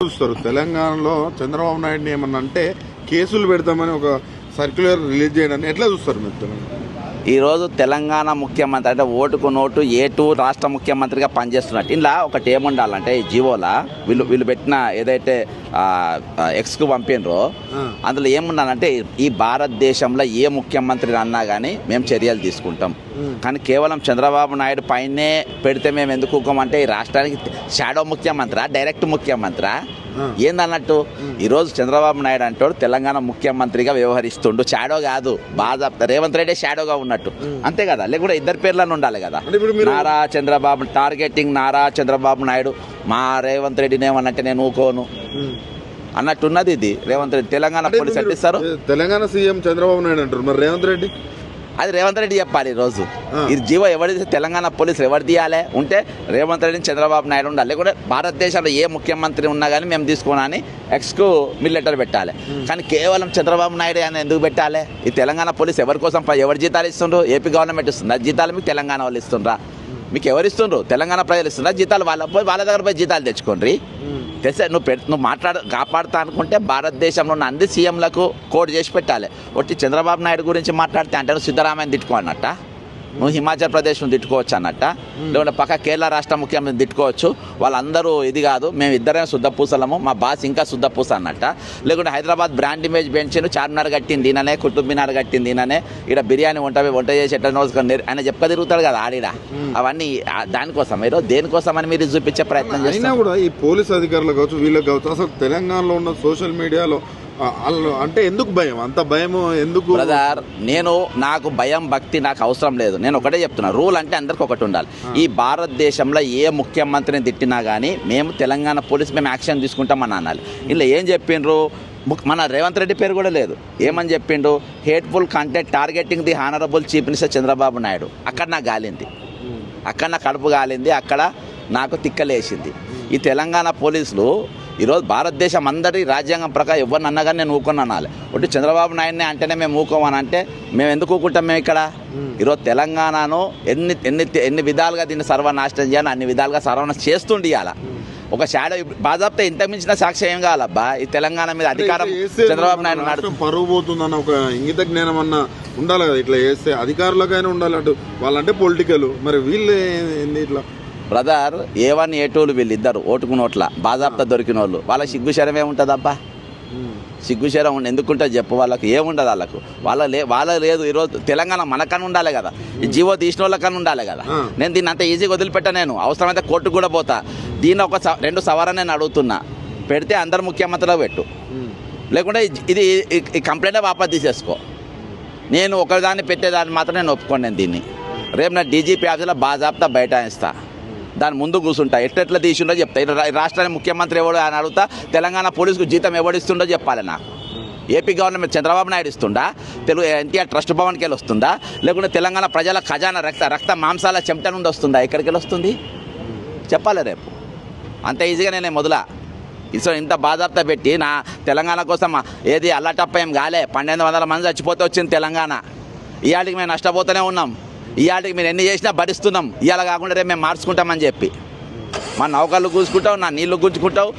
చూస్తారు. తెలంగాణలో చంద్రబాబు నాయుడుని ఏమన్నా అంటే కేసులు పెడతామని ఒక సర్క్యులర్ రిలీజ్ చేయడాన్ని ఎట్లా చూస్తారు మీరు తెలంగాణ? ఈరోజు తెలంగాణ ముఖ్యమంత్రి అంటే ఓటుకు నోటు ఏ టూ రాష్ట్ర ముఖ్యమంత్రిగా పనిచేస్తున్నట్టు ఇలా ఒకటి ఏముండాలంటే ఈ జీవోలా వీళ్ళు వీళ్ళు పెట్టిన ఏదైతే ఎక్స్కు పంపినరో. అందులో ఏముండాలంటే ఈ భారతదేశంలో ఏ ముఖ్యమంత్రి అన్నా కానీ మేము చర్యలు తీసుకుంటాం కానీ కేవలం చంద్రబాబు నాయుడు పైనే పెడితే మేము ఎందుకు ఊకోమంటే ఈ రాష్ట్రానికి షాడో ముఖ్యమంత్రి డైరెక్ట్ ముఖ్యమంత్రి. ఏందన్నట్టు? ఈరోజు చంద్రబాబు నాయుడు అంటాడు తెలంగాణ ముఖ్యమంత్రిగా వ్యవహరిస్తుండు షాడో కాదు. బాగా రేవంత్ రెడ్డి షాడోగా ఉన్నట్టు. అంతే కదా? లేకుంటే ఇద్దరు పేర్లను ఉండాలి కదా? నారా చంద్రబాబు టార్గెటింగ్ నారా చంద్రబాబు నాయుడు. మా రేవంత్ రెడ్డిని ఏమన్నంటే నేను ఊకోను. అన్నట్టున్నది ఇది. రేవంత్ రెడ్డి తెలంగాణ పోలీస్ తెలంగాణ సీఎం చంద్రబాబు నాయుడు అంటారు. మరి రేవంత్ రెడ్డి? అది రేవంత్ రెడ్డి చెప్పాలి ఈరోజు. ఇది జీవో ఎవరి తెలంగాణ పోలీసులు ఎవరు తీయాలి? ఉంటే రేవంత్ రెడ్డిని చంద్రబాబు నాయుడు ఉండాలి. లేకుంటే భారతదేశంలో ఏ ముఖ్యమంత్రి ఉన్నా కానీ మేము తీసుకోనని ఎక్స్కు మీ లెటర్ పెట్టాలి. కానీ కేవలం చంద్రబాబు నాయుడు అని ఎందుకు పెట్టాలి? ఈ తెలంగాణ పోలీస్ ఎవరి కోసం ఎవరు జీతాలు ఇస్తుండ్రు? ఏపీ గవర్నమెంట్ ఇస్తుందా? జీతాలు మీకు తెలంగాణ వాళ్ళు ఇస్తుండ్రా? మీకు ఎవరు ఇస్తుండ్రు తెలంగాణ ప్రజలు ఇస్తుండ్రా జీతాలు వాళ్ళ పోయి వాళ్ళ దగ్గర పోయి జీతాలు తెచ్చుకోండి తెలిసే నువ్వు పె నువ్వు మాట్లాడ కాపాడుతా అనుకుంటే భారతదేశంలో ఉన్న అన్ని సీఎంలకు కోడ్ చేసి పెట్టాలి. ఒట్టి చంద్రబాబు నాయుడు గురించి మాట్లాడితే అంటే నువ్వు సిద్ధరామయ్య తిట్టుకో అన్నట్ట నువ్వు హిమాచల్ ప్రదేశ్ను తిట్టుకోవచ్చు అన్నట్ట. లేకుంటే పక్క కేరళ రాష్ట్ర ముఖ్యమంత్రి తిట్టుకోవచ్చు. వాళ్ళందరూ ఇది కాదు మేము ఇద్దరం శుద్ధ పూసలము మా బాస్ ఇంకా శుద్ధ పూస అన్నట్ట. లేకుంటే హైదరాబాద్ బ్రాండ్ ఇమేజ్ పెంచాను చార్మినార్ కట్టింది ఈయననే కుతుబ్ మినార్ కట్టింది ఈయననే ఇక్కడ బిర్యానీ వంట వంట చేసి ఎట్లా ఆయన చెప్పక తిరుగుతాడు కదా ఆడిడ అవన్నీ దానికోసం మీరు దేనికోసం అని మీరు చూపించే ప్రయత్నం చేస్తారు కూడా ఈ పోలీస్ అధికారులు కావచ్చు వీళ్ళకి కావచ్చు అసలు తెలంగాణలో ఉన్న సోషల్ మీడియాలో వాళ్ళు అంటే ఎందుకు భయం? అంత భయం ఎందుకు? బ్రదర్ నేను నాకు భయం భక్తి నాకు అవసరం లేదు. నేను ఒకటే చెప్తున్నా రూల్ అంటే అందరికి ఒకటి ఉండాలి. ఈ భారతదేశంలో ఏ ముఖ్యమంత్రిని తిట్టినా కానీ మేము తెలంగాణ పోలీస్ మేము యాక్షన్ తీసుకుంటామని అనాలి. ఇలా ఏం చెప్పిండ్రు? మన రేవంత్ రెడ్డి పేరు కూడా లేదు. ఏమని చెప్పిండు hateful content targeting the honourable chief minister Chandrababu Naidu. అక్కడ నాకు గాలింది. అక్కడ నా కడుపు కాలింది అక్కడ నాకు తిక్కలేసింది. ఈ తెలంగాణ పోలీసులు ఈరోజు భారతదేశం అందరి రాజ్యాంగం ప్రకారం ఎవరిని అన్నా కానీ నేను ఊకొని అనాలి ఒకటి చంద్రబాబు నాయుడిని అంటేనే మేము ఊకోమని అంటే మేము ఎందుకు ఊకుంటాం మేము. ఇక్కడ ఈరోజు తెలంగాణను ఎన్ని ఎన్ని ఎన్ని విధాలుగా దీన్ని సర్వనాశనం చేయాలి అన్ని విధాలుగా సర్వనాశనం చేస్తుండి ఇవాళ ఒక షాడో బాజాబ్తా ఇంతకు మించిన సాక్ష్యం ఏం కావాలబ్బా? ఈ తెలంగాణ మీద అధికారం చంద్రబాబు నాయుడు పరువు పోతుందన్న ఒక ఇంగిత జ్ఞానం అన్న ఉండాలి కదా? ఇట్లా చేస్తే అధికారులకైనా ఉండాలి అటు. వాళ్ళంటే పొలిటికల్ మరి వీళ్ళు ఏంది ఇట్లా? బ్రదర్ ఏ వన్ ఏ టూలు వీళ్ళిద్దరు ఓటుకు నోట్ల బాజాబ్తా దొరికిన వాళ్ళు వాళ్ళ సిగ్గు శరం ఏముంటుందబ్బా సిగ్గు శరం ఉండి ఎందుకుంటుంది చెప్పు వాళ్ళకి ఏముండదు వాళ్ళకు. వాళ్ళ లే వాళ్ళ లేదు ఈరోజు తెలంగాణ మనకన్నా ఉండాలి కదా. ఈ జీవో తీసిన వాళ్ళకన్నా ఉండాలి కదా. నేను దీన్ని అంత ఈజీగా వదిలిపెట్టా నేను. అవసరమైతే కోర్టుకు కూడా పోతా. దీన్ని ఒక రెండు సవరణ నేను అడుగుతున్నా. పెడితే అందరు ముఖ్యమంత్రిలో పెట్టు. లేకుంటే ఇది- ఈ- కంప్లైంట్ వాపస్ తీసేసుకో. నేను ఒకదాన్ని పెట్టేదాన్ని మాత్రం నేను ఒప్పుకోను నేను దీన్ని. రేపు నా డీజీపీ ఆఫీసులో బాజాబ్తా బైఠాయిస్తా. దాని ముందు కూర్చుంటా ఎట్లెట్లా తీసిండో చెప్తా. ఈ రాష్ట్రానికి ముఖ్యమంత్రి ఎవడు అని అడుగుతా తెలంగాణ పోలీసుకు జీతం ఎవడిస్తుండో చెప్పాలి నాకు. ఏపీ గవర్నమెంట్ చంద్రబాబు నాయుడు ఇస్తుండా? తెలుగు ఎన్టీఆర్ ట్రస్ట్ భవన్కి వెళ్ళి వస్తుందా? లేకుంటే తెలంగాణ ప్రజల ఖజానా రక్త రక్త మాంసాల చెమట నుండి వస్తుందా? ఎక్కడికి వెళ్ళి వస్తుంది? చెప్పాలి రేపు. అంత ఈజీగా నేనే మొదల. ఇసో ఇంత బాధార్త పెట్టి నా తెలంగాణ కోసం ఏది అల్లటప్ప ఏం కాలే. పన్నెండు వందల మంది చచ్చిపోతే వచ్చింది తెలంగాణ. ఇవాళకి మేము నష్టపోతూనే ఉన్నాం. ఇవాళకి మీరు ఎన్ని చేసినా భరిస్తున్నాం. ఇవాళ కాకుండా రేపు మేము మార్చుకుంటామని చెప్పి. మా నౌకర్లు కూసుకుంటావు నా నీళ్ళు గుంజుకుంటావు